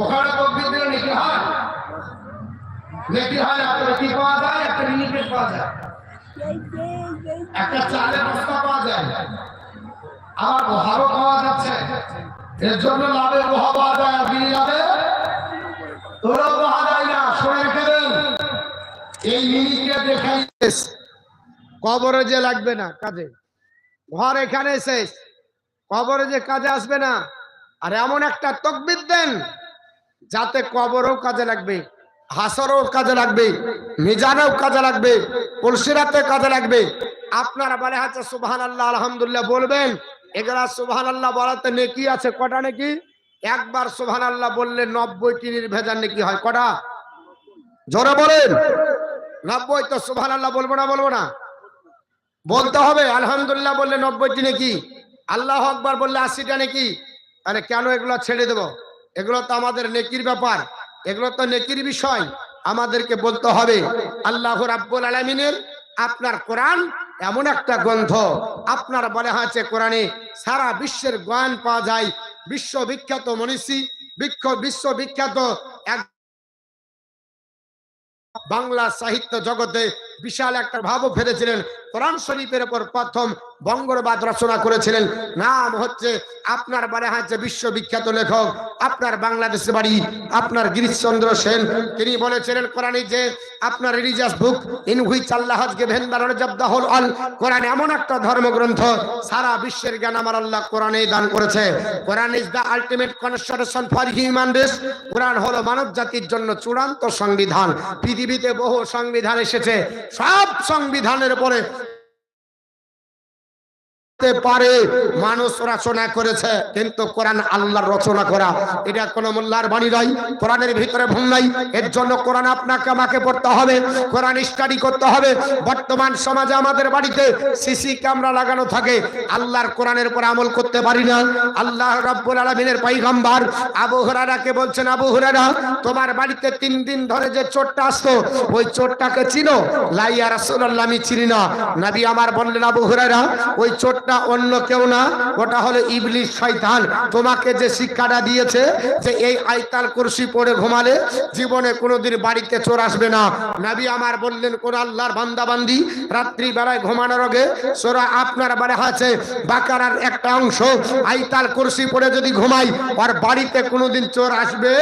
ওখানে তকবির দিলে নাকি হয় নাকি হয় আপনার কি পাওয়া যায়? একটা মিনিকেট পাওয়া যায়। একটা চালের বস্তা পাওয়া যায়। আবার লোহারও পাওয়া যাচ্ছে। এর জন্য লাভে লোহা পাওয়া যায় আর বিনি লাভে তোরাও পাওয়া যায় না শুনে রেখে দেন। এই মিনিকে দেখাই কবরে যে লাগবে না কাজে। ঘর এখানে শেষ। কবরে যে কাজে আসবে না। আর এমন একটা তকবির দেন যাতে কবরও কাজে লাগবে, হাসরও কাজে লাগবে, মিজানেও কাজে লাগবে কলসিরাতে কাজে লাগবে। আপনারা বলে হাতে সুবহান আল্লাহ আলহামদুল্লাহ বলবেন। এগুলা সুবহান আল্লাহ বলাতে নেকি আছে, কটা নাকি? একবার সুবহান আল্লাহ বললে নব্বইটি নির্ভেজার নেকি হয়, কটা? জোরে বলেন। নব্বই তো সুবহান আল্লাহ বলব না বলব না? বলতে হবে, আলহামদুলিল্লাহ বললে নব্বইটি নাকি? আল্লাহ আকবার বললে আশিটা নাকি? আরে কেন এগুলো ছেড়ে দেব? এগুলো তো আমাদের নেকির ব্যাপার। এগুলো তো নেকির বিষয়। আমাদেরকে বলতে হবে, আল্লাহ রাব্বুল আলমিনের আপনার কোরআন এমন একটা গ্রন্থ। আপনার বলে হয়েছে কোরআনে, সারা বিশ্বের জ্ঞান পাওয়া যায়। বিশ্ববিখ্যাত মনীষী বিক্ষ বিশ্ববিখ্যাত এক বাংলা সাহিত্য জগতে বিশাল একটা ভাবও ফেলেছিলেন। কোরআন শরীফের উপর প্রথম বঙ্গবাদ রচনা করেছিলেন। নাম হচ্ছে আপনার বাড়ি হচ্ছে বিশ্ববিখ্যাত লেখক, আপনার বাংলাদেশে বাড়ি, আপনার গিরিশচন্দ্র সেন। তিনি বলেছিলেন কোরআনে যে আপনার religious book in which Allah given all Quran এমন একটা ধর্মগ্রন্থ, সারা বিশ্বের জ্ঞান আমার আল্লাহ কোরআনে দান করেছে। Quran is the ultimate constitution for human race কোরআন হলো মানব জাতির জন্য চূড়ান্ত সংবিধান। পৃথিবীতে বহু সংবিধান এসেছে। সব সংবিধানের পরে পারে, মানুষ রচনা করেছে, কিন্তু কোরআন আল্লাহর রচনা করা, এটা কোনো মোল্লার বাণী নয়, কোরআনের ভিতরে ভুল নাই এর জন্য কোরআন আপনাকে, আমাকে পড়তে হবে, কোরআন স্টাডি করতে হবে। বর্তমান সমাজে আমাদের বাড়িতে সিসি ক্যামেরা লাগানো থাকে, আল্লাহর কোরআনের উপর আমল করতে পারি না। আল্লাহ রাব্বুল আলামিনের পয়গম্বর আবু হুরায়রাকে বলছেন, আবু হুরায়রা, তোমার বাড়িতে তিন দিন ধরে যে চোরটা আসতো, ওই চোরটাকে চিনো? লাইয়া রাসূলুল্লাহ, আমি চিনি না। নবী আমার বললেন, আবু হুরায়রা, ওই চোরটা অন্য কেউ না। ওটা হলো ইবলিশ শয়তান। তোমাকে যে শিক্ষাটা দিয়েছে যে এই আইতাল কুরসি পড়ে ঘুমালে জীবনে কোনোদিন বাড়িতে চোর আসবে না। নবী আমার বললেন, কোন আল্লাহর বান্দাবান্দি রাত্রি বেলায় ঘুমানোর আগে সোরা আপনার বাড়ি আছে। বাকারার একটা অংশ আইতাল কুরসি পড়ে যদি ঘুমাই, আর বাড়িতে কোনোদিন চোর আসবে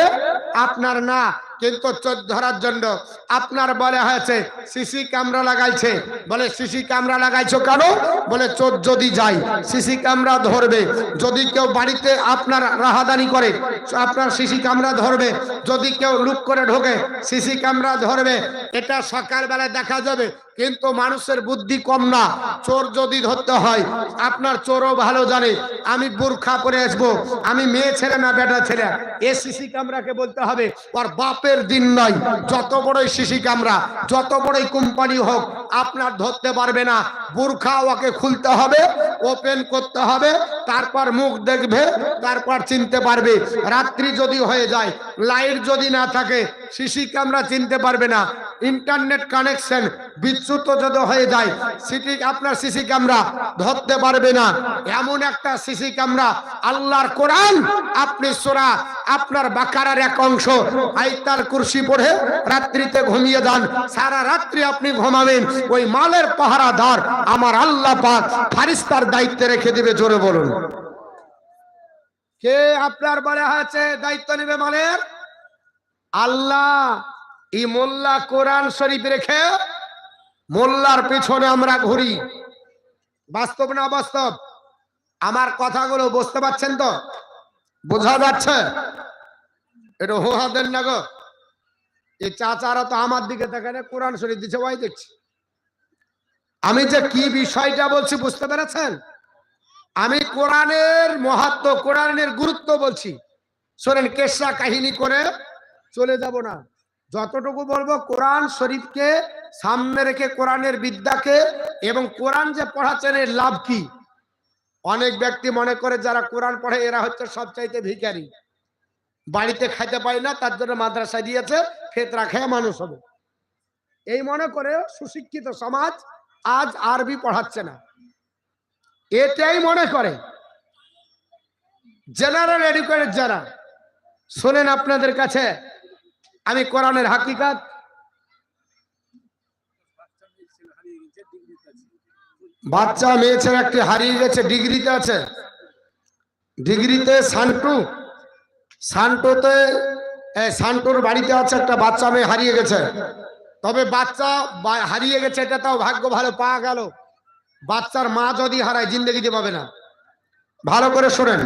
আপনার না। কিন্তু চোর ধরার জন্য আপনার বলে হয়েছে, সিসি ক্যামেরা লাগাইছে। বলে, সিসি ক্যামেরা লাগাইছো কেন? বলে, চোর যদি যায়, সিসি ক্যামেরা ধরবে। যদি কেউ বাড়িতে আপনার রাহাদানি করে, আপনার সিসি ক্যামেরা ধরবে। যদি কেউ লুক করে ঢোকে, সিসি ক্যামেরা ধরবে। এটা সকালবেলায় দেখা যাবে। কিন্তু মানুষের বুদ্ধি কম না। চোর যদি ধরতে হয়, আপনার চোরও ভালো জানে। আমি বোরখা পরে আসব। আমি মেয়ে ছেলে না বেটা ছেলে। এ সিসি ক্যামেরাকে বলতে হবে, ওর বাপের দিন নয়। যত বড়ই সিসি ক্যামেরা যত বড়ই কোম্পানি হোক, আপনার ধরতে পারবে না। বোরখা ওকে খুলতে হবে, ওপেন করতে হবে, তারপর মুখ দেখবে, তারপর চিনতে পারবে। রাত্রি যদি হয়ে যায়, লাইট যদি না থাকে সিসি ক্যামেরা চিনতে পারবে না। ইন্টারনেট কানেকশন বিচ্যুত যদি হয়ে যায়, সিটি আপনার সিসি ক্যামেরা ধরতে পারবে না। এমন একটা সিসি ক্যামেরা আল্লাহর কোরআন, আপনি সোরা আপনার বাকারার এক অংশ আইতাল কুরসি পড়ে রাত্রিতে ঘুমিয়ে যান। সারা রাত্রি আপনি ঘুমাবেন। ওই মালের পাহারাদার আমার আল্লাহ পাক ফারিস্তার দায়িত্বে রেখে দিবে, জোরে বলুন। কে আপনার বলে আছে দায়িত্ব নেবে মালের? আল্লাহ এই মোল্লা কোরআন শরীফ রেখে মোল্লার পেছনে আমরা ঘুরি। বাস্তব না বাস্তব আমার কথাগুলো বুঝতে পারছেন তো? বোঝা যাচ্ছে? এটা হোহা দেন না গো এই চাচারা তো আমার দিকে দেখেন কোরআন শরীফ দিচ্ছে ওই দেখছি আমি যে কি বিষয়টা বলছি বুঝতে পেরেছেন? আমি কোরআনের মহাত্ম, কোরআনের গুরুত্ব বলছি। শোনেন কেসা কাহিনী করে চলে যাব না। যতটুকু বলব, কোরআন শরীফকে সামনে রেখে কোরআনের বিদ্যাকে এবং কোরআন যে পড়াচ্ছেন, এর লাভ কি? অনেক ব্যক্তি মনে করে যারা কোরআন পড়ে, এরা হচ্ছে সবচাইতে ভিখারি। বাড়িতে খাইতে পায় না, তার জন্য মাদ্রাসা দিয়েছে, ফেতরা খেয়ে মানুষ হবে। এই মনে করে সুশিক্ষিত সমাজ আজ আরবি পড়াচ্ছে না। এটাই মনে করে জেনারেল এডুকেটেড যারা। শোনেন আপনাদের কাছে আমি কোরআনের হাকিকাত বাচ্চা মেয়ে ছেলে একটি, হারিয়ে গেছে, ডিগ্রিতে আছে। ডিগ্রিতে সান্টু। সান্টুতে সান্টুর বাড়িতে আছে একটা বাচ্চা মেয়ে, হারিয়ে গেছে। তবে বাচ্চা হারিয়ে গেছে, এটা তাও ভাগ্য ভালো, পাওয়া গেল। বাচ্চার মা যদি হারায়, জিন্দগিতে পাবে না। ভালো করে শোনেন।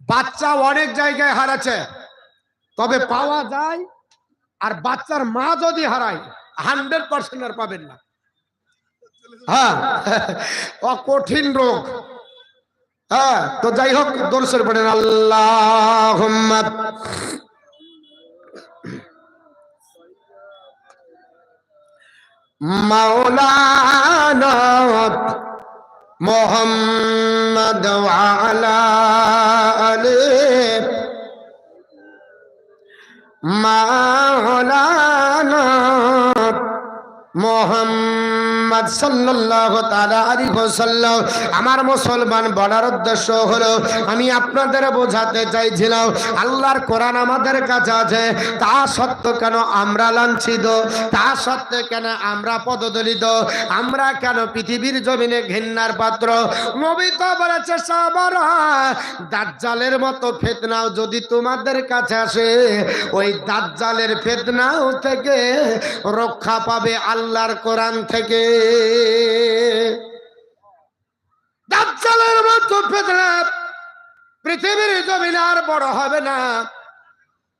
বাচ্চা অনেক জায়গায় হারাচ্ছে। তবে পাওয়া যায় আর বাচ্চার মা যদি হারায় হান্ড্রেড পার্সেন্ট আর পাবেন না। হ্যাঁ কঠিন রোগ। হ্যাঁ তো যাই হোক দর্শন পড়েন আল্লাহ মাওলানা মোহাম্মদ আলা আলে মাওলানা মোহাম্মদ সাল্লাল্লাহু তাআলা আলাইহি ওয়াসাল্লাম। আমার মুসলমান বলার উদ্দেশ্য হলো, আমি আপনাদের বোঝাতে চাইছিলাম, আল্লাহর কোরআন আমাদের কাছে আছে, তা সত্ত্বেও কেন আমরা লাঞ্ছিত? তা সত্ত্বেও কেন আমরা পদদলিত? আমরা কেন পৃথিবীর জমিনে ঘৃণার পাত্র? নবী তো বলেছে সাহাবারা দাজ্জালের মতো ফেতনাও যদি তোমাদের কাছে আসে, ওই দাজ্জালের ফেতনাও থেকে রক্ষা পাবে আল্লাহর কোরআন থেকে। দাজ্জালের মতো ফেতনা পৃথিবীর জমিনে আর বড় হবে না।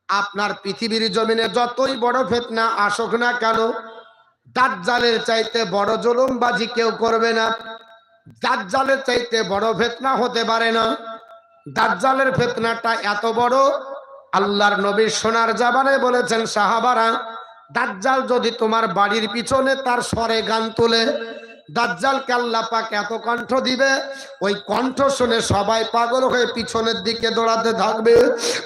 আপনার পৃথিবীর জমিনে যতই বড় ফেতনা আসুক না কেন, দাজ্জালের চাইতে বড় জুলুমবাজি কেউ করবে না। দাজ্জালের চাইতে বড় ফেতনা হতে পারে না। দাজ্জালের ফেতনাটা এত বড়, আল্লাহর নবীর সোনার জাবানে বলেছেন সাহাবারা দাজ্জাল যদি তোমার বাড়ির পিছনে তার স্বরে গান তোলে দাজ্জালকে আল্লাহ পাক এত কণ্ঠ দিবে? ওই কণ্ঠ শুনে সবাই পাগল হয়ে পিছনের দিকে দৌড়াতে থাকবে।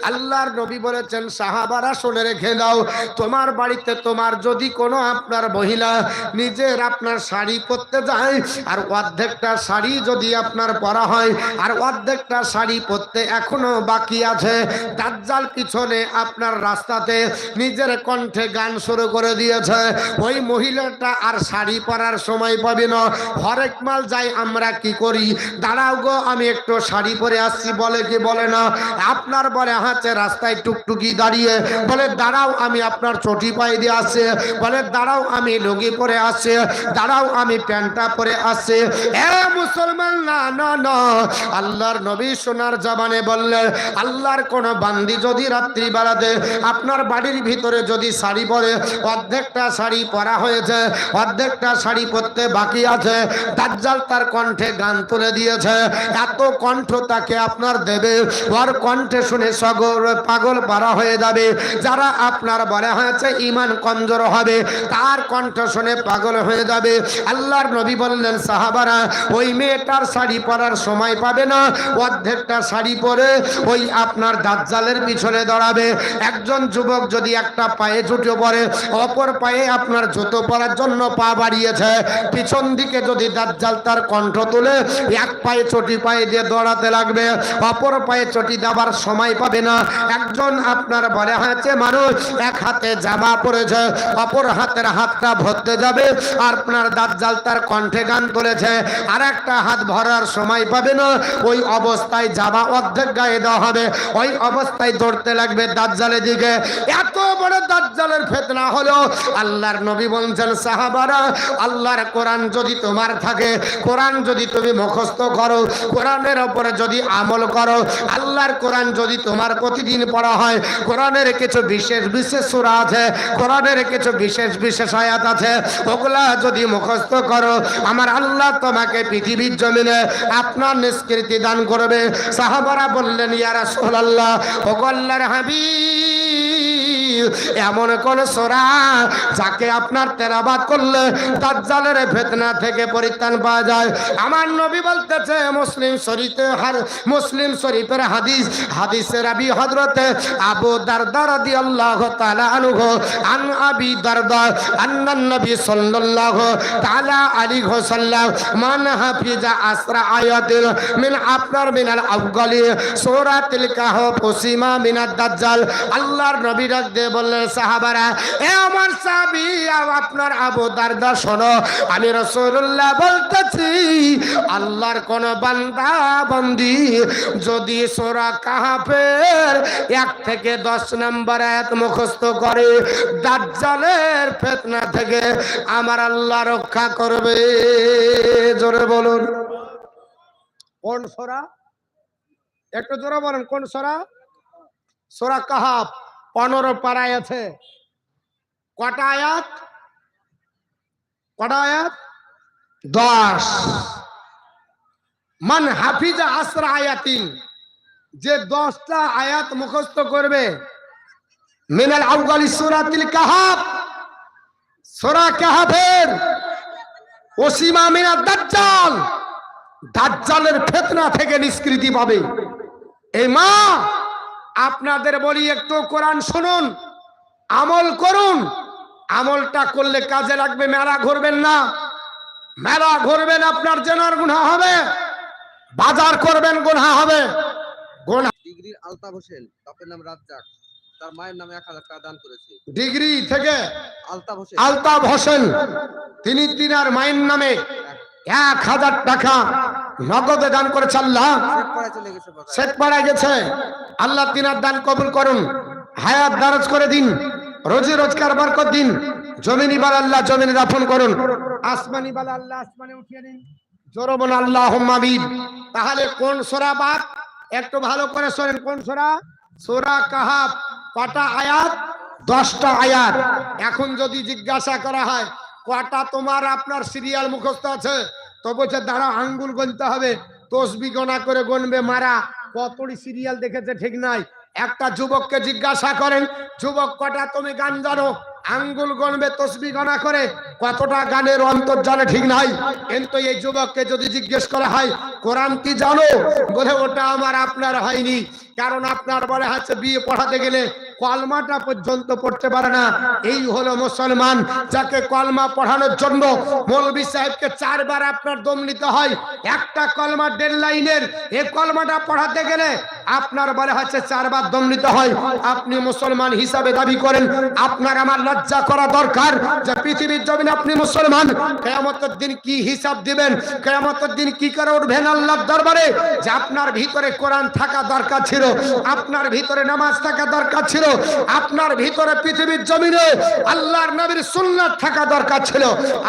আল্লাহর নবী বলেছেন, সাহাবারা শুনে রেখে দাও, তোমার বাড়িতে তোমার যদি কোনো আপনার মহিলা নিজের আপনার শাড়ি পরতে যায়, আর অর্ধেকটা শাড়ি যদি আপনার পরা হয়, আর অর্ধেকটা শাড়ি পরতে এখনও বাকি আছে, দাজ্জাল পিছনে আপনার রাস্তাতে নিজের কণ্ঠে গান শুরু করে দিয়েছে। ওই মহিলাটা আর শাড়ি পরার সময় পাবে না হরেক মাল যাই, আমরা কি করি? দাঁড়াও গো, আমি একটু শাড়ি পরে আসছি, বলে কি, বলে না। আপনার বলে হাতে রাস্তায় টুকটুকি দাঁড়িয়ে। বলে, দাঁড়াও, আমি আপনার চটি পায়ে দিয়ে আসছে। বলে, দাঁড়াও, আমি লুঙ্গি পরে আসে দাঁড়াও, আমি প্যান্টটা পরে আসছে। এ মুসলমান, না না না। আল্লাহর নবী সোনার জামানে বললেন আল্লাহর কোন বান্দি যদি রাত্রি বেলাতে আপনার বাড়ির ভিতরে যদি শাড়ি পরে, অর্ধেকটা শাড়ি পরা হয়েছে, অর্ধেকটা শাড়ি পরতে বাকি আছে দাজ্জাল তার কণ্ঠে গান তুলে দিয়েছে। এত কণ্ঠ তাকে আপনার দেবে। ওর কণ্ঠে শুনে সগর পাগল পারা হয়ে যাবে। যারা আপনার বলে হয়েছে ইমান কমজোর হবে, তার কণ্ঠ শুনে পাগল হয়ে যাবে। আল্লাহর নবী বললেন, সাহাবারা, ওই মেয়েটার শাড়ি পরার সময় পাবে না। অর্ধেকটা শাড়ি পরে ওই আপনার দাজ্জালের পিছনে দাঁড়াবে। একজন যুবক যদি একটা পায়ে জুতো পরে, অপর পায়ে আপনার জুতো পরার জন্য পা বাড়িয়েছে। পিছন দিকে যদি দাজ্জাল তার কণ্ঠ তুলে, এক পায়ে চটি পায়ে দিয়ে দৌড়াতে লাগবে, অপর পায়ে চটি দেওয়ার সময় পাবে না। একজন আপনার বলে হাতে মানুষ, এক হাতে জামা পরেছে, অপর হাতের হাতটা ভরতে যাবে আর আপনার দাজ্জাল তার কণ্ঠে গান তুলেছে আর একটা হাত ভরার সময় পাবে না। ওই অবস্থায় জামা অর্ধেক গায়ে দেওয়া হবে, ওই অবস্থায় দৌড়তে লাগবে দাজ্জালের দিকে। এত বড় দাজ্জালের ফেতনা হলো আল্লাহর নবী বলছেন, সাহাবারা, আল্লাহর কোরআন যদি তোমার থাকে, কোরআন যদি তুমি মুখস্থ করো, কোরআনের ওপরে যদি আমল করো, আল্লাহর কোরআন যদি তোমার প্রতিদিন পড়া হয়, কোরআনের কিছু বিশেষ বিশেষ সূরা আছে, কোরআনের কিছু বিশেষ বিশেষ আয়াত আছে, ওগুলা যদি মুখস্থ করো, আমার আল্লাহ তোমাকে পৃথিবীর জমিনে আপনার নিষ্কৃতি দান করবে। সাহাবারা বললেন, ইয়া রাসূলুল্লাহ, ওগো আল্লাহর হাবিব এমন কোন সোরা যাকে আপনার তেরাবাদ করলে দাজ্জালের ফেতনা থেকে পরিত্রাণ পাওয়া যায়। আমার নবী বলতেছে, মুসলিম শরীফে হার, মুসলিম শরীফের হাদিস হাদিসের আবি হযরতে আবু দারদা রাদিয়াল্লাহু তাআলা আনহু, আন আবি দারদা আন্নান নবী আলাইহি ওয়াসাল্লাম, মান হাফিজা আসরা আয়াতিল মিন আপনার মিনাল আফগালি সূরাতুল কাহফ ওসিমা মিনাদ দাজ্জাল, আল্লাহর নবী ডাক দিয়ে বললেন, সাহাবারা, এ আমার সাহাবী আপনার আবু দারদা, শোনো, আমি রাসূলুল্লাহ বলতেছি, আল্লাহর কোন বান্দা, বন্দি, যদি সূরা কাহফের এক থেকে দশ নম্বর আয়াত মুখস্থ করে, দাজ্জালের ফেতনা থেকে আমার আল্লাহ রক্ষা করবে। জোরে বলুন। কোন সূরা? একটু জোরে বলেন, কোন সূরা? সূরা কাহাফ। পনেরো পাড়ায় আছে। কটা আয়াত? কটা আয়াত? দশ। মান হাফিজা আসরা আয়াতিন, যে দশটা আয়াত মুখস্থ করবে, মিনাল আউগালি সুরাতিল কাহাব সূরা কাহাবের ওসিমা মিনা দাজ্জাল। দাজ্জালের ফিতনা থেকে নিষ্কৃতি পাবে। এই মা আপনাদের বলি একটু কোরআন শুনুন আমল করুন। আমলটা করলে কাজে লাগবে মেলা ঘুরবেন না। মেলা ঘুরবেন আপনার জেনার গুণা হবে। বাজার করবেন গুণা হবে। গুণা ডিগ্রির আলতাফ হোসেন বাপের নাম রাজ্জাক তার মায়ের নামে এক হাজার টাকা দান করেছে। ডিগ্রি থেকে আলতাফ হোসেন। আলতাফ হোসেন তিনি তিনার মায়ের নামে এক হাজার টাকা নগদে দান করেছে আল্লাহ। শেখ পাড়ায় চলে গেছে আল্লাহ তিনার দান কবুল করুন। হায়াত দারাজ করে দিন। রোজি রোজগার বরকত দিন। জমিনি বাল আল্লাহ জমিনে দাফন করুন। আসমানি বাল আল্লাহ আসমানে উঠিয়ে দিন। জোরবন আল্লাহ তাহলে কোন সোরা বাদ একটু ভালো করে শোনেন কোন সোরা? সোরা কাহাব কটা আয়াত? দশটা আয়াত। এখন যদি জিজ্ঞাসা করা হয় কটা তোমার আপনার সিরিয়াল মুখস্থ আছে? তো বলছে দাঁড়া আঙ্গুল গনতে হবে। তসবি গণা করে গনবে মারা। কতটি সিরিয়াল দেখেছে ঠিক নাই। একটা যুবককে জিজ্ঞাসা করেন, যুবক, কটা তুমি গান জানো? আঙ্গুল গণবে, তসবি গণা করে। কতটা গানের অন্তর জানে ঠিক নাই। কিন্তু এই যুবককে যদি জিজ্ঞেস করা হয়, কোরআন কি জানো? বলে, ওটা আমার, আপনার হয়নি। কারণ আপনার বলে হচ্ছে বিয়ে পড়াতে গেলে কলমাটা পর্যন্ত পড়তে পারে না। এই হলো মুসলমান যাকে কলমা পড়ানোর জন্য মৌলবী সাহেবকে চারবার আপনার দম নিতে হয়। একটা কলমা দেড় লাইনের এই কলমাটা পড়াতে গেলে আপনার বলে হচ্ছে চারবার দম নিতে হয়। আপনি মুসলমান হিসাবে দাবি করেন, আপনার আমার লজ্জা করা দরকার যে পৃথিবীর জমিন আপনি মুসলমান। কেয়ামতের দিন কি হিসাব দিবেন? কেয়ামতের দিন কি করে উঠবেন আল্লাহর দরবারে? যে আপনার ভিতরে কোরআন থাকা দরকার ছিল। আপনার ভিতরে নামাজ থাকা দরকার ছিল, আপনার ভিতরে পৃথিবীর জমিনে আল্লাহর নবীর সুন্নাত থাকা দরকার ছিল।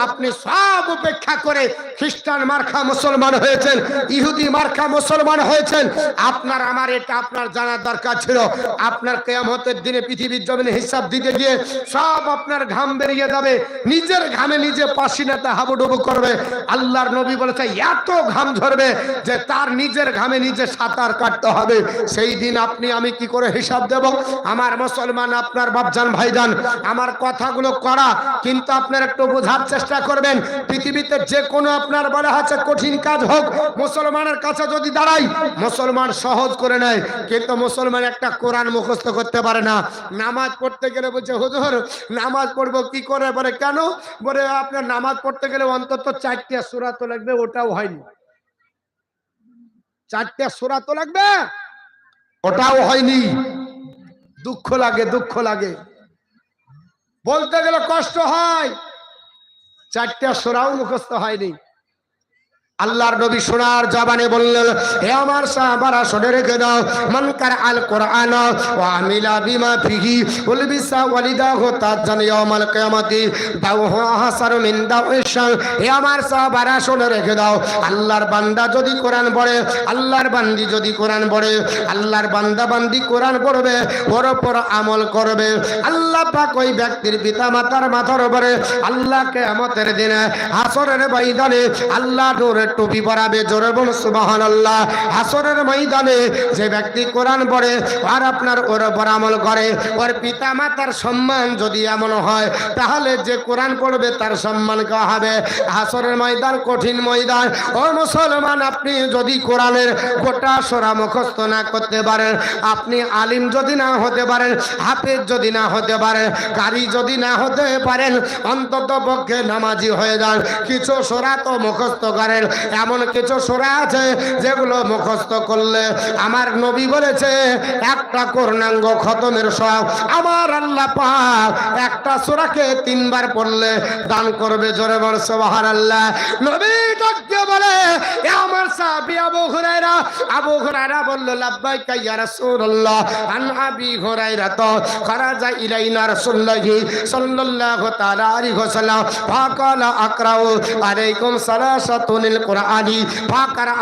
আপনি সব উপেক্ষা করে খ্রিস্টান মার্খা মুসলমান হয়েছেন, ইহুদি মার্খা মুসলমান হয়েছেন। আপনার আমার এটা আপনার জানার দরকার ছিল। আপনার কেয়ামতের দিনে পৃথিবীর জমিনে হিসাব দিতে গিয়ে সব আপনার ঘাম বেরিয়ে যাবে। নিজের ঘামে নিজে পাশিনাতে হাবুডুবু করবে। আল্লাহর নবী বলেছে, এত ঘাম ঝরবে যে তার নিজের ঘামে নিজে সাঁতার কাটতে হবে। সেই দিন আপনি, আমি কি করে হিসাব দেব? আমার মুসলমান, আপনার বাপজান, ভাইজান, আমার কথাগুলো করা কিন্তু আপনার একটু বোঝার চেষ্টা করবেন। পৃথিবীতে যে কোনো আপনার বলা আছে কঠিন কাজ হোক, মুসলমানের কাছে যদি দাঁড়াই, মুসলমান সহজ করে নেয়। কিন্তু মুসলমান একটা কোরআন মুখস্থ করতে পারে না। নামাজ পড়তে গেলে বলছে, হুজুর, নামাজ পড়ব কি করে? বলে, কেন? বলে, আপনার নামাজ পড়তে গেলে অন্তত চারটে সুরা তো লাগবে, ওটাও হয়নি। চারটে সুরা তো লাগবে? ওটাও হয়নি। দুঃখ লাগে দুঃখ লাগে। বলতে গেলে কষ্ট হয়। চারটা সোরাও মুখস্থ হয়নি। আল্লাহর নবী সোনার জবানে বললেন, হে আমার সাহাবারা, শুনে রেখে দাও মান কার আল কোরআন ওয়া আমিলা বিমা ফিহি উলবিসা ওয়ালিদাহু তাজান ইয়াউমাল কিয়ামাতি দাওহু হাসারু মিন দাওইশা হে আমার সাহাবারা, শুনে রেখে দাও, আল্লাহর বান্দা যদি কোরআন পড়ে, আল্লাহর বান্দি যদি কোরআন পড়ে, আল্লাহর বান্দা বান্দি কোরআন পড়বে, ওর উপর আমল করবে। আল্লাহ পাক ওই ব্যক্তির পিতা মাতার মাথার উপরে আল্লাহ কিয়ামতের দিনে হাসরের ময়দানে আল্লাহ নূরের টুপি পরাবে, জোরে বল সুবহানাল্লাহ। হাসরের ময়দানে যে ব্যক্তি কোরআন পড়ে, আর আপনার ওর উপর আমল করে, ওর পিতা মাতার সম্মান যদি এমন হয়, তাহলে যে কোরআন পড়বে তার সম্মান করা হবে? হাসরের ময়দান কঠিন ময়দান। ও মুসলমান, আপনি যদি কোরআনের গোটা সোরা মুখস্থ না করতে পারেন, আপনি আলিম যদি না হতে পারেন, হাফেজ যদি না হতে পারেন, গাড়ি যদি না হতে পারেন, অন্তত পক্ষে নামাজি হয়ে যান। কিছু সোরা তো মুখস্থ করেন এমন কিছু সোরা আছে যেগুলো মুখস্থ করলে আমার নবী বলেছে, একটা করণাঙ্গ খতমের সব। আমার আল্লাহ পাক একটা সোরাকে তিনবার পড়লে দান করবে জোরে বল সুবহান আল্লাহ নবী বলে আমার সাহাবী আবু হুরায়রা। আবু হুরায়রা বলল, লাব্বাইকা ইয়া রাসূলুল্লাহ। আন আবি হুরায়রা তো খরাজা ইলাইনা রাসূলুল্লাহি সাল্লাল্লাহু তাআলা আলাইহি ওয়াসাল্লাম। ফাকালা আকরাউ, আলাইকুম সালাসাতুনিল কুরআনি ফাকারা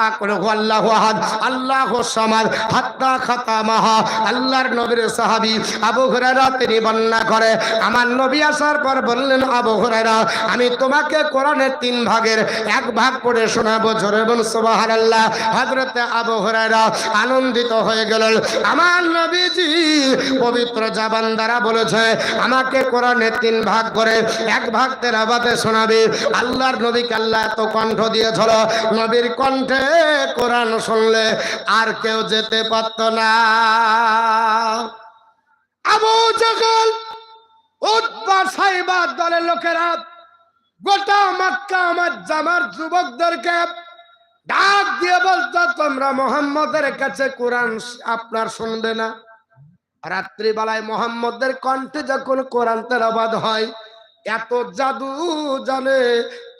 আল্লাহু আহাদ, আল্লাহু সামাদ, হাত্তা খাতামাহা, আল্লাহর নবীর সাহাবী আবু হুরায়রা তিনি বর্ণনা করে। আমার নবী আসার পর বললেন, আবু হুরায়রা, আমি তোমাকে কোরআনের তিন ভাগের এক ভাগ পড়ে শোনাবো। জোরে বল সুবহানাল্লাহ। হযরত আবু হুরায়রা আনন্দিত হয়ে গেলেন। আমার নবীজি, পবিত্র জাবান দ্বারা বলেছে, আমাকে কোরআনের তিন ভাগ করে এক ভাগ তেরাবাতে শোনাবে। আল্লাহর নবীকে আল্লাহ এত কণ্ঠ দিয়েছিল নবীর কণ্ঠে কোরআন শুনলে আর কেউ যেতে পারত না। আবু জগল উৎপা সাইবার দলের লোকেরা গোটা মক্কা আমার জামার যুবকদেরকে ডাক দিয়ে বলতো, তোমরা মোহাম্মদের কাছে কোরআন আপনার শুনবে না। রাত্রিবেলায় মোহাম্মদের কণ্ঠে যখন কোরআন তেলাবাদ হয়, এত জাদু জানে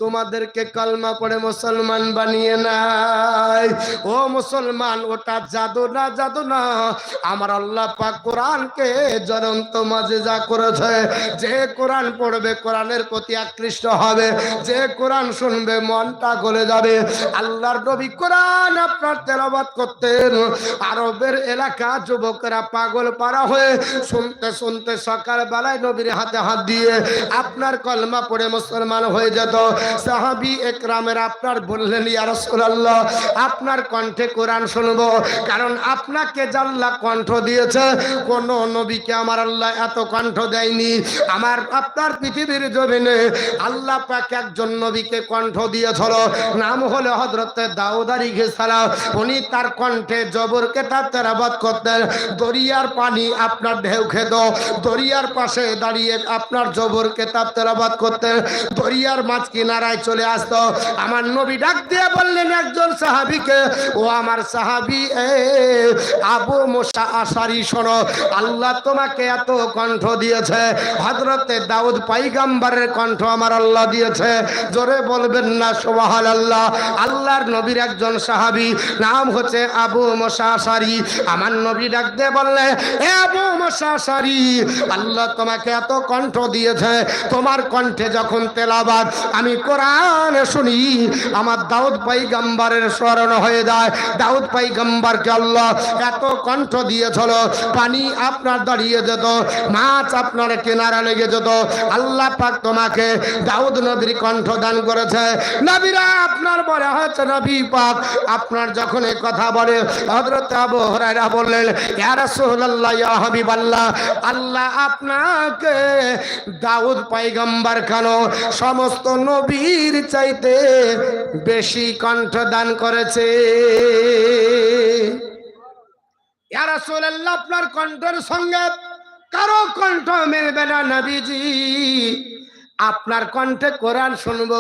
তোমাদেরকে কলমা পড়ে মুসলমান বানিয়ে নাই। ও মুসলমান, ওটা জাদু না জাদু না। আমার আল্লাহ পাক কোরআনকে জ্বলন্ত মাঝে যা করেছে, যে কোরআন পড়বে কোরআনের প্রতি আকৃষ্ট হবে, যে কোরআন শুনবে মনটা গলে যাবে। আল্লাহর নবী কোরআন আপনার তেলাবাদ করতেন। আরবের এলাকা যুবকেরা পাগল পারা হয়ে শুনতে শুনতে সকাল বেলায় নবীর হাতে হাত দিয়ে আপনার কলমা পড়ে মুসলমান হয়ে যেত। সাহাবি একরামের আপনার বললেন, ইয়া রাসূলুল্লাহ, আপনার কণ্ঠে কোরআন শুনব। কারণ আপনাকে জাল্লা কণ্ঠ দিয়েছে, কোন নবীকে আমার আল্লাহ এত কণ্ঠ দেয়নি। আমার, আপনার পৃথিবীর জমিনে আল্লাহ পাক একজন নবীকে কণ্ঠ দিয়েছিল। নাম হলো হযরত দাউদ আলাইহিস সালাম উনি তার কণ্ঠে জবর কেতাব তেলাওয়াত করতেন। দরিয়ার পানি আপনার ঢেউ খেত। দরিয়ার পাশে দাঁড়িয়ে আপনার জবর কেতাব তেলাওয়াত করতেন। দরিয়ার মাছ কিনারায় চলে আসতো। আমার নবী ডাক দিয়ে বললেন, একজন সাহাবীকে? ও আমার সাহাবী, এ আবু মুসা আশারি, শোনো, আল্লাহ তোমাকে এত কণ্ঠ দিয়েছে। হযরতে দাউদ পাইগাম্বারের কণ্ঠ আমার আল্লাহ দিয়েছে। জোরে বলবেন না সুবহান আল্লাহ আল্লাহর নবীর একজন সাহাবী, নাম হচ্ছে আবু মুসা আশারি। আমার নবী ডাক দিয়ে বললে, এ আবু মুসা আশারি, আল্লাহ তোমাকে এত কণ্ঠ দিয়েছে। তোমার কণ্ঠে যখন তেলাবাদ আমি কোরআন শুনি, আমার দাউদ পাইগাম্বারের স্মরণ হয়ে যায়। দাউদ পাইগাম্বারকে আল্লাহ এত কণ্ঠ দিয়েছিল, পানি আপনার দাঁড়িয়ে যেত, মাছ আপনার কেনারা লেগে যেত। আল্লাহ পাক তোমাকে দাউদ নবীর কণ্ঠ দান করেছে। নবীরা আপনার বলে হচ্ছে নবী পাক আপনার যখন এই কথা বলে, হযরত আবু হুরায়রা বললেন, ইয়া রাসূলুল্লাহ, ইয়া হাবিবাল্লাহ, আল্লাহ আপনাকে দাউদ পাইগাম্বার কেন? সমস্ত নবীর চাইতে বেশি কণ্ঠ দান করেছে। আপনার কণ্ঠের সঙ্গে কারও কণ্ঠ মেলবে না নবীজি। আপনার কণ্ঠে কোরআন শুনব।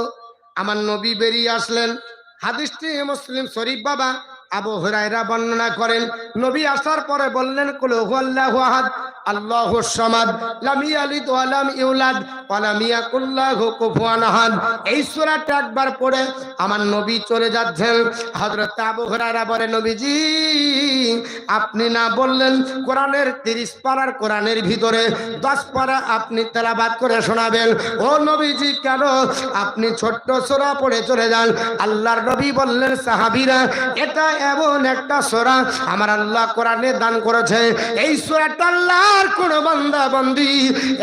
আমার নবী বেরিয়ে আসলেন। হাদিসটি মুসলিম শরীফ বাবা আবু হুরায়রা বর্ণনা করেন, নবী আসার পরে বললেন, কুল হুয়াল্লাহু আহাদ, আল্লাহু সামাদ, লাম ইয়ালিদ ওয়া লাম ইউলাদ, ওয়া লাম ইয়াকুল লাহু কুফুয়ান আহাদ। এই সূরাটা একবার পড়ে আমার নবী চলে যাচ্ছেন। হযরত আবু হুরায়রা বলে, নবীজি, আপনি না বললেন কোরআনের 30 পারার কোরআনের ভিতরে 10 পারা আপনি তেলাবাত করে শোনাবেন? ও নবীজি, কেন? আপনি ছোট্ট সূরা পড়ে চলে যান। আল্লাহর নবী বললেন, সাহাবীরা, এটা এমন একটা সোরা আমার আল্লাহ কোরআনে দান করেছে। এই সোরাটা আল্লাহর কোন বান্দা বান্দি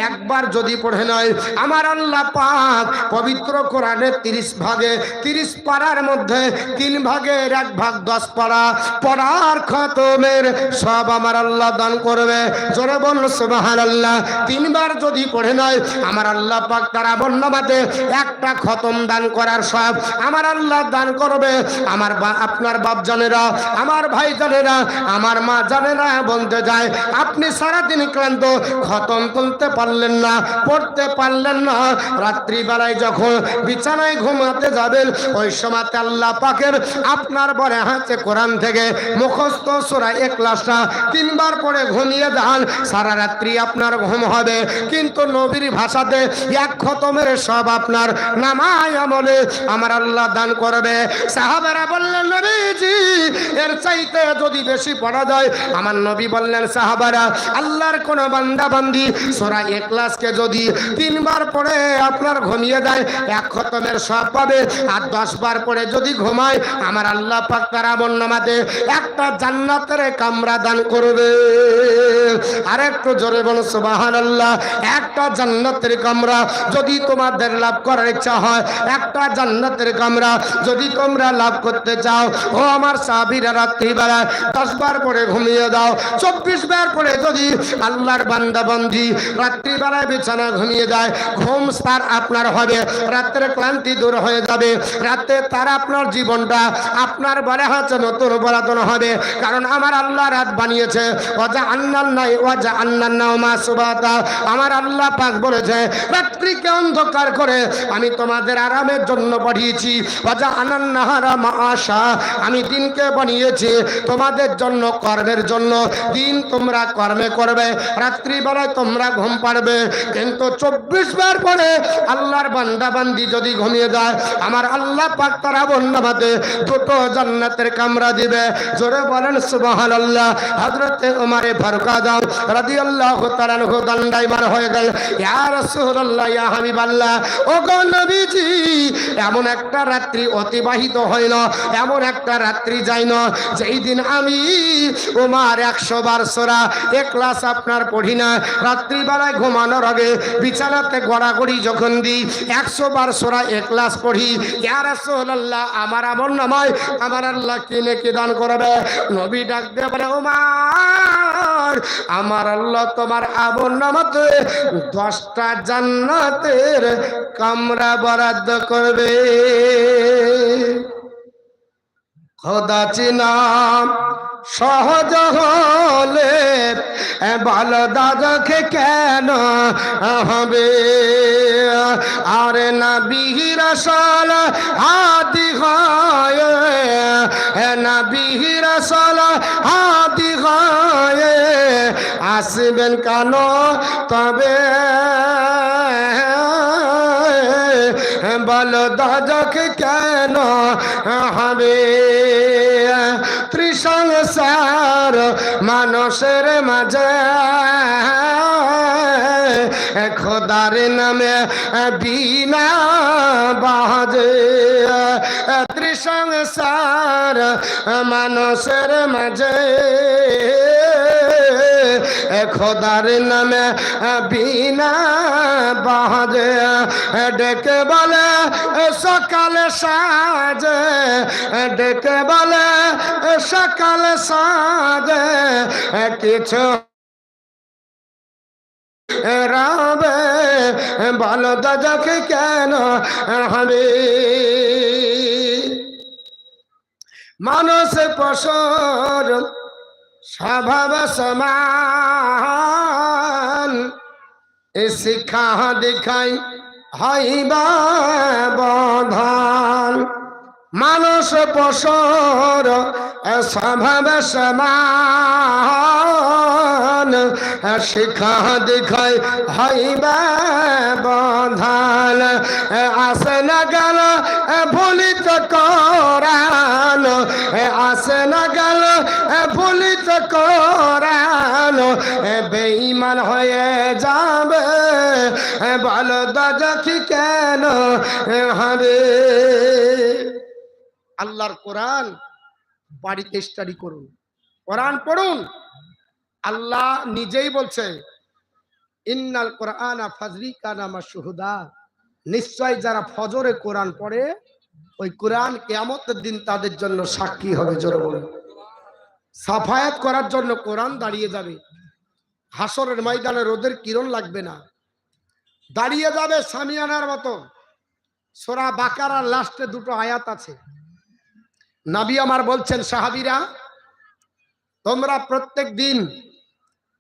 একবার যদি পড়ে নয়, আমার আল্লাহ পাক পবিত্র কোরআনের তিরিশ ভাগে, তিরিশ পাড়ার মধ্যে, তিন ভাগের এক ভাগ দশ পাড়া পড়ার খতমের সব আমার আল্লাহ দান করবে। জোরে বল সুবাহান আল্লাহ তিনবার যদি পড়ে নয়, আমার আল্লাহ পাক তারা বর্ণমাতে একটা খতম দান করার সব আমার আল্লাহ দান করবে। আমার আপনার বাপ জানেরা আমার ভাই জানেরা, আমার মা জানেরা বলতে যায়, আপনি সারাদিন ক্লান্ত, খতম তুলতে পারলেন না, পড়তে পারলেন না, রাত্রিবেলায় যখন বিছানায় ঘুমাতে যাবেন, ওই সময়তে আল্লাহ পাকের আপনার বরে হাতে কোরআন থেকে মুখস্থ সোরা এক তিনবার পরে ঘুমিয়ে যান, সারা রাত্রি আপনার ঘুম হবে। কিন্তু নবীর ভাষাতে এক খতমের সব আপনার নামায় আমলে আমার আল্লাহ দান করবে। সাহাবারা বললেন, নবীজি এর চাইতে যদি বেশি পড়া যায়, আমার নবী বললেন, সাহাবারা, আল্লাহর কোন বান্দা বান্দি, সোরা একলাসকে যদি তিনবার পরে আপনার ঘুমিয়ে দেয় এক খতমের সব পাবে, আর দশ বার পরে যদি ঘুমায়, আমার আল্লাহ পাক তারা বন্যমাতে একটা জান্নাতের কামরা দান করবে। আর জোরে বলো সুবাহান আল্লাহ একটা জান্নাতের কামরা যদি তোমাদের লাভ করার ইচ্ছা হয়, একটা জান্নাতের কামরা যদি তোমরা লাভ করতে চাও, ও আমার রাত্রিবেলা বার ঘুমিয়ে দাও, চব্বিশ বার যদি আল্লাহর বান্দা বন্দি রাত্রিবেলায় বিছানা ঘুমিয়ে যায়, ঘুম তার আপনার হবে, রাত্রে ক্লান্তি দূর হয়ে যাবে, রাতে তার আপনার জীবনটা আপনার বলে হচ্ছে নতুন বরাতন হবে, কারণ আমার আল্লাহ রাত বানিয়েছে ওজা আন্নান নাই আমার আল্লাহ পাক বলেছে, রাত্রিকে অন্ধকার করে আমি তোমাদের আরামের জন্য পাঠিয়েছি। আমি দিনকে বানিয়েছি তোমাদের জন্য, কর্মের জন্য। দিন তোমরা কর্মে করবে, রাত্রিবেলায় তোমরা ঘুম পাড়বে। কিন্তু চব্বিশ বার পরে আল্লাহর বান্দাবান্দি যদি ঘুমিয়ে যায়, আমার আল্লাহ পাক তারা বন্যাবাদে দুটো জান্নাতের কামরা দিবে। জোরে বলেন সুবহান আল্লাহ হজরতে উমারে ফারুক আজম রাদিয়াল্লাহু তাআলা নহু দণ্ডায়মান হয়ে গেল। ইয়া রাসূলুল্লাহ, ইয়া হাবিবাল্লাহ ও গো নবীজি, এমন একটা রাত্রি অতিবাহিত না এমন একটা রাত্রি যায় না যেই দিন আমি উমার একশো বার সোরা এক ক্লাস আপনার পড়ি না। রাত্রিবেলায় ঘুমানোর আগে বিছানাতে গড়াগড়ি যখন দিই, একশো বার সোরা এক ক্লাস পড়ি, ইয়া রাসূলুল্লাহ, আমার আমল নামায়, আমার আল্লাহ কি দান করবে? নবী ডাক বলে, উমার! আমার আল্লাহ তোমার আমল নামাতে দশটা জান্নাতের কামরা বরাদ্দ করবে। খোদা চিনাম সহজ হলে ভালো দাদাকে কেন হবে? আরে না বিহিরা সাল হাতি হয় না বিহিরা সাল হাতি হয়। আসবেন কেন তবে বল দাদাকে কেন হবে? ত্রিসংসার মানুষের মাঝে খোদার নামে বিনা বাজে। ত্রিসংসার মানুষের মাঝে খোদার নামে বিনা বাজে ডেকে বলে সকালে সাজে। ডেকে বলে সকালে সাজে। কিছু রাবে বলো দাদাকে কেন হবে মানুষ পশর স্বভাব সমান এ শিক্ষা দেখাই হইবা বধান মানুষ পশর স্বভাব সমান শিক্ষা দেখাই হইবা বধান আসে না গেল বেঈমান হয়ে যাবে ভালো দাজাকি কেন হবে? আল্লাহর কোরআন বাড়িতে স্টাডি করুন, কোরআন পড়ুন। আল্লাহ নিজেই বলছে, ইন্নাল কোরআন ফাজরি কানামা শুহুদা নিশ্চয় যারা ফজরে কোরআন পড়ে, ওই কোরআন কেয়ামতের দিন তাদের জন্য সাক্ষী হবে, জোরে বলুন। সাফায়াত করার জন্য কোরআন দাঁড়িয়ে যাবে। হাসরের ময়দানে রোদের কিরণ লাগবে না। দাঁড়িয়ে যাবে সামিয়ানার মতো। সোরা বাকারার লাস্টে দুটো আয়াত আছে। নাবি আমার বলছেন, সাহাবিরা, তোমরা প্রত্যেক দিন